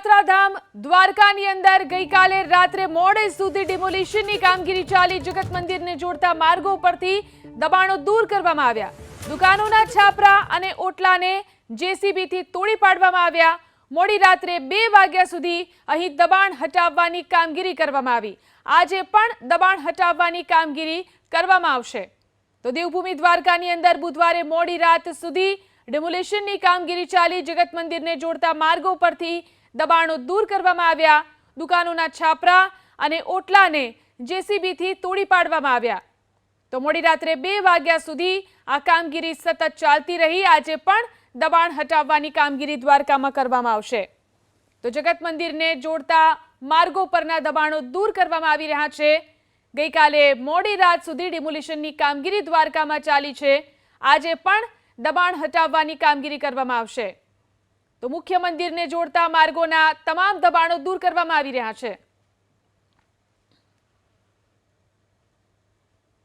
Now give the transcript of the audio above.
યાત્રાધામ દ્વારકાની અંદર ગઈકાલે રાત્રે મોડે સુધી ડિમોલિશનની કામગીરી ચાલી. જગત મંદિરને જોડતા માર્ગો પરથી દબાણો દૂર કરવામાં આવ્યા. દુકાનોના છાપરા અને ઓટલાને જેસીબીથી તોડી પાડવામાં આવ્યા. મોડી રાત્રે બે વાગ્યા સુધી અહીં દબાણ હટાવવાની કામગીરી કરવામાં આવી. આજે પણ દબાણ હટાવવાની કામગીરી કરવામાં આવશે. તો દેવભૂમિ દ્વારકાની અંદર બુધવારે મોડી રાત સુધી ડેમોલેશનની કામગીરી ચાલી. જગત મંદિરને જોડતા માર્ગો પરથી દબાણો દૂર કરવામાં આવ્યા. દુકાનોના છાપરા અને ઓટલાને જેસીબીથી તોડી પાડવામાં આવ્યા. તો મોડી રાત્રે બે વાગ્યા સુધી આ કામગીરી સતત ચાલતી રહી. આજે પણ દબાણ હટાવવાની કામગીરી દ્વારકામાં કરવામાં આવશે. તો જગત મંદિરને જોડતા માર્ગો પરના દબાણો દૂર કરવામાં આવી રહ્યા છે. ગઈકાલે મોડી રાત સુધી ડિમોલિશનની કામગીરી દ્વારકામાં ચાલી છે. આજે પણ દબાણ હટાવવાની કામગીરી કરવામાં આવશે. તો મુખ્ય મંદિરને જોડતા માર્ગોના તમામ દબાણો દૂર કરવામાં આવી રહ્યા છે.